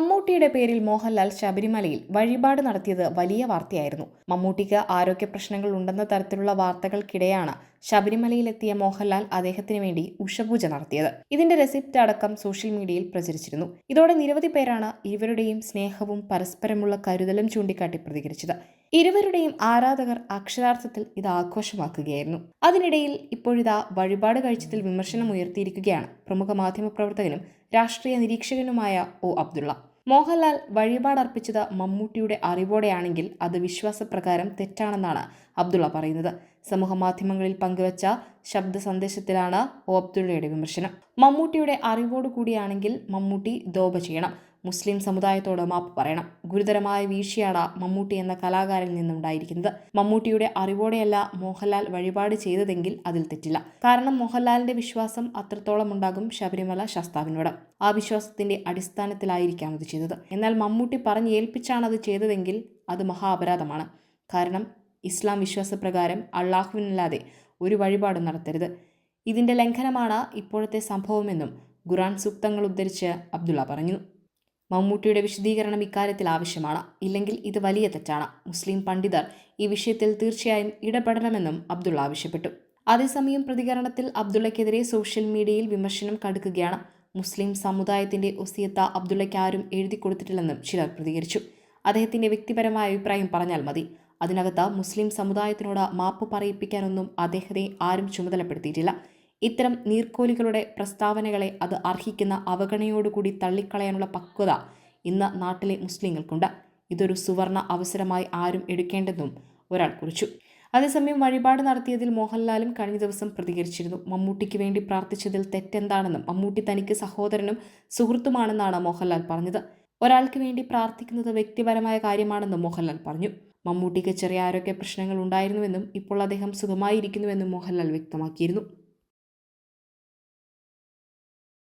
മമ്മൂട്ടിയുടെ പേരിൽ മോഹൻലാൽ ശബരിമലയിൽ വഴിപാട് നടത്തിയത് വലിയ വാർത്തയായിരുന്നു. മമ്മൂട്ടിക്ക് ആരോഗ്യ പ്രശ്നങ്ങൾ ഉണ്ടെന്ന തരത്തിലുള്ള വാർത്തകൾക്കിടെയാണ് ശബരിമലയിലെത്തിയ മോഹൻലാൽ അദ്ദേഹത്തിന് വേണ്ടി ഉഷപൂജ നടത്തിയത്. ഇതിന്റെ റെസിപ്റ്റ് അടക്കം സോഷ്യൽ മീഡിയയിൽ പ്രചരിച്ചിരുന്നു. ഇതോടെ നിരവധി പേരാണ് ഇരുവരുടെയും സ്നേഹവും പരസ്പരമുള്ള കരുതലും ചൂണ്ടിക്കാട്ടി പ്രതികരിച്ചത്. ഇരുവരുടെയും ആരാധകർ അക്ഷരാർത്ഥത്തിൽ ഇത് ആഘോഷമാക്കുകയായിരുന്നു. അതിനിടയിൽ ഇപ്പോഴിതാ വഴിപാട് കഴിച്ചതിൽ വിമർശനം ഉയർത്തിയിരിക്കുകയാണ് പ്രമുഖ മാധ്യമപ്രവർത്തകനും രാഷ്ട്രീയ നിരീക്ഷകനുമായ ഒ അബ്ദുള്ള. മോഹൻലാൽ വഴിപാടർപ്പിച്ചത് മമ്മൂട്ടിയുടെ അറിവോടെയാണെങ്കിൽ അത് വിശ്വാസപ്രകാരം തെറ്റാണെന്നാണ് അബ്ദുള്ള പറയുന്നത്. സമൂഹമാധ്യമങ്ങളിൽ പങ്കുവച്ച ശബ്ദ സന്ദേശത്തിലാണ് ഒ അബ്ദുള്ളയുടെ വിമർശനം. മമ്മൂട്ടിയുടെ അറിവോടുകൂടിയാണെങ്കിൽ മമ്മൂട്ടി ദോപ ചെയ്യണം. മുസ്ലിം സമുദായത്തോട് മാപ്പ് പറയണം. ഗുരുതരമായ വീഴ്ചയാണ് മമ്മൂട്ടി എന്ന കലാകാരനിൽ നിന്നുണ്ടായിരിക്കുന്നത്. മമ്മൂട്ടിയുടെ അറിവോടെയല്ല മോഹൻലാൽ വഴിപാട് ചെയ്തതെങ്കിൽ അതിൽ തെറ്റില്ല. കാരണം മോഹൻലാലിന്റെ വിശ്വാസം അത്രത്തോളം ഉണ്ടാകും ശബരിമല ശാസ്താവിനോട്. ആ വിശ്വാസത്തിന്റെ അടിസ്ഥാനത്തിലായിരിക്കാം അത് ചെയ്തത്. എന്നാൽ മമ്മൂട്ടി പറഞ്ഞ് ഏൽപ്പിച്ചാണ് അത് ചെയ്തതെങ്കിൽ അത് മഹാ അപരാധമാണ് കാരണം ഇസ്ലാം വിശ്വാസപ്രകാരം അള്ളാഹുവിനല്ലാതെ ഒരു വഴിപാടും നടത്തരുത്. ഇതിന്റെ ലംഘനമാണ് ഇപ്പോഴത്തെ സംഭവമെന്നും ഖുറാൻ സൂക്തങ്ങൾ ഉദ്ധരിച്ച് അബ്ദുള്ള പറഞ്ഞു. മമ്മൂട്ടിയുടെ വിശദീകരണം ഇക്കാര്യത്തിൽ ആവശ്യമാണ്. ഇല്ലെങ്കിൽ ഇത് വലിയ തെറ്റാണ്. മുസ്ലിം പണ്ഡിതർ ഈ വിഷയത്തിൽ തീർച്ചയായും ഇടപെടണമെന്നും അബ്ദുള്ള ആവശ്യപ്പെട്ടു. അതേസമയം പ്രതികരണത്തിൽ അബ്ദുള്ളയ്ക്കെതിരെ സോഷ്യൽ മീഡിയയിൽ വിമർശനം കടുക്കുകയാണ്. മുസ്ലിം സമുദായത്തിന്റെ ഒസിയത്ത അബ്ദുള്ളയ്ക്ക് ആരും എഴുതി കൊടുത്തിട്ടില്ലെന്നും ചിലർ പ്രതികരിച്ചു. അദ്ദേഹത്തിന്റെ വ്യക്തിപരമായ അഭിപ്രായം പറഞ്ഞാൽ മതി. അതിനകത്ത് മുസ്ലിം സമുദായത്തിനോട് മാപ്പ് പറയിപ്പിക്കാനൊന്നും അദ്ദേഹത്തെ ആരും ചുമതലപ്പെടുത്തിയിട്ടില്ല. ഇത്തരം നീർക്കോലികളുടെ പ്രസ്താവനകളെ അത് അർഹിക്കുന്ന അവഗണയോടുകൂടി തള്ളിക്കളയാനുള്ള പക്വത ഇന്ന് നാട്ടിലെ മുസ്ലിങ്ങൾക്കുണ്ട്. ഇതൊരു സുവർണ അവസരമായി ആരും എടുക്കേണ്ടെന്നും ഒരാൾ കുറിച്ചു. അതേസമയം വഴിപാട് നടത്തിയതിൽ മോഹൻലാലും കഴിഞ്ഞ ദിവസം പ്രതികരിച്ചിരുന്നു. മമ്മൂട്ടിക്ക് വേണ്ടി പ്രാർത്ഥിച്ചതിൽ തെറ്റെന്താണെന്നും മമ്മൂട്ടി തനിക്ക് സഹോദരനും സുഹൃത്തുമാണെന്നാണ് മോഹൻലാൽ പറഞ്ഞത്. ഒരാൾക്ക് വേണ്ടി പ്രാർത്ഥിക്കുന്നത് വ്യക്തിപരമായ കാര്യമാണെന്നും മോഹൻലാൽ പറഞ്ഞു. മമ്മൂട്ടിക്ക് ചെറിയ ആരോഗ്യ പ്രശ്നങ്ങൾ ഉണ്ടായിരുന്നുവെന്നും ഇപ്പോൾ അദ്ദേഹം സുഖമായിരിക്കുന്നുവെന്നും മോഹൻലാൽ വ്യക്തമാക്കിയിരുന്നു.